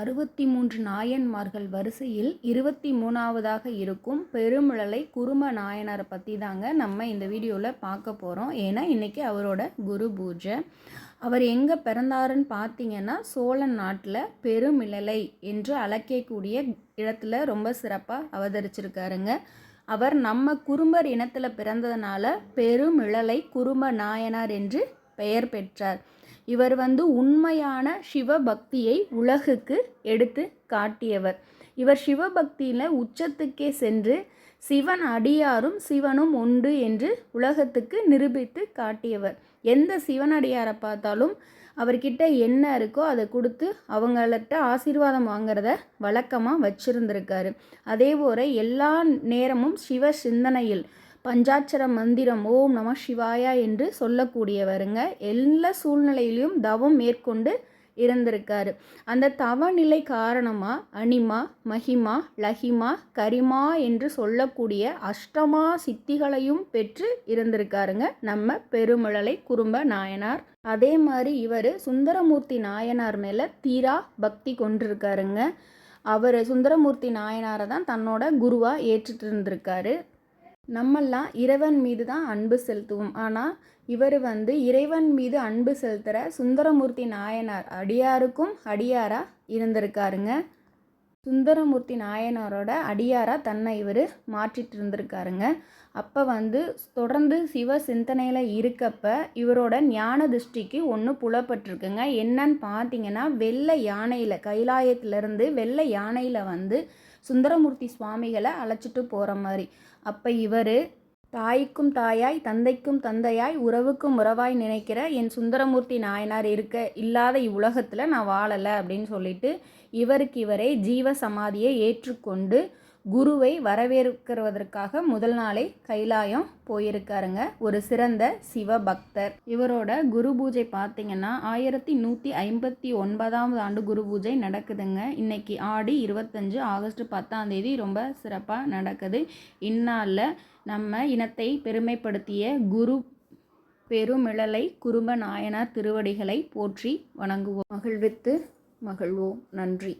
அறுபத்தி மூன்று நாயன்மார்கள் வரிசையில் இருபத்தி மூணாவதாக இருக்கும் பெருமிழலை குரும நாயனாரை பற்றி தாங்க நம்ம இந்த வீடியோவில் பார்க்க போகிறோம் ஏன்னா இன்றைக்கி அவரோட குரு பூஜை. அவர் எங்கே பிறந்தாருன்னு பார்த்தீங்கன்னா சோழன் நாட்டில் பெருமிழலை என்று அழைக்கக்கூடிய இடத்துல ரொம்ப சிறப்பாக அவதரிச்சிருக்காருங்க. அவர் நம்ம குறும்பர் இனத்தில் பிறந்ததுனால பெருமிழலை குரும நாயனார் என்று பெயர் பெற்றார். இவர் வந்து உண்மையான சிவபக்தியை உலகுக்கு எடுத்து காட்டியவர். இவர் சிவபக்தியில் உச்சத்துக்கே சென்று சிவன் அடியாரும் சிவனும் உண்டு என்று உலகத்துக்கு நிரூபித்து காட்டியவர். எந்த சிவனடியாரை பார்த்தாலும் அவர்கிட்ட என்ன இருக்கோ அதை கொடுத்து அவங்கள்ட்ட ஆசீர்வாதம் வாங்கிறத வழக்கமாக வச்சுருந்துருக்காரு. அதே போல் எல்லா நேரமும் சிவ சிந்தனையில் பஞ்சாட்சர மந்திரம் ஓம் நம சிவாயா என்று சொல்லக்கூடியவருங்க. எல்லா சூழ்நிலையிலையும் தவம் மேற்கொண்டு இருந்திருக்காரு அந்த தவநிலை காரணமாக அனிமா மகிமா லஹிமா கரிமா என்று சொல்லக்கூடிய அஷ்டமா சித்திகளையும் பெற்று இருந்திருக்காருங்க நம்ம பெருமிழலை குறும்ப நாயனார். அதே மாதிரி இவர் சுந்தரமூர்த்தி நாயனார் மேலே தீரா பக்தி கொண்டிருக்காருங்க. அவர் சுந்தரமூர்த்தி நாயனாரை தான் தன்னோட குருவாக ஏற்றுட்டு இருந்திருக்காரு நம்மெல்லாம் இறைவன் மீது தான் அன்பு செலுத்துவோம். ஆனால் இவர் வந்து இறைவன் மீது அன்பு செலுத்துகிற சுந்தரமூர்த்தி நாயனார் அடியாருக்கும் அடியாராக இருந்திருக்காருங்க. சுந்தரமூர்த்தி நாயனாரோட அடியாராக தன்னை இவர் மாற்றிட்டு இருந்திருக்காருங்க அப்போ வந்து தொடர்ந்து சிவ சிந்தனையில் இருக்கப்ப இவரோட ஞான திருஷ்டிக்கு ஒன்று புலப்பட்டிருக்குங்க. என்னன்னு பார்த்தீங்கன்னா வெள்ளை யானையில் கைலாயத்திலேருந்து வெள்ளை யானையில் வந்து சுந்தரமூர்த்தி சுவாமிகளை அழைச்சிட்டு போகிற மாதிரி. அப்போ இவர் தாய்க்கும் தாயாய் தந்தைக்கும் தந்தையாய் உறவுக்கும் உறவாய் நினைக்கிற என் சுந்தரமூர்த்தி நாயனார் இருக்க இல்லாத இவ்வுலகத்தில் நான் வாழலை அப்படின்னு சொல்லிட்டு இவருக்கு இவரே ஜீவ சமாதியை ஏற்றுக்கொண்டு குருவை வரவேற்கிறதற்காக முதல் நாளே கைலாயம் போயிருக்காருங்க. ஒரு சிறந்த சிவ பக்தர் இவரோட குரு பூஜை பார்த்தீங்கன்னா ஆயிரத்தி நூற்றி ஐம்பத்தி ஒன்பதாவது ஆண்டு குரு பூஜை நடக்குதுங்க. இன்னைக்கு ஆடி இருபத்தஞ்சு ஆகஸ்ட் பத்தாம் தேதி ரொம்ப சிறப்பாக நடக்குது. இந்நாளில் நம்ம இனத்தை பெருமைப்படுத்திய குரு பெருமிழலை குறும்ப நாயனார் திருவடிகளை போற்றி வணங்குவோம். மகிழ்வித்து மகிழ்வோம். நன்றி.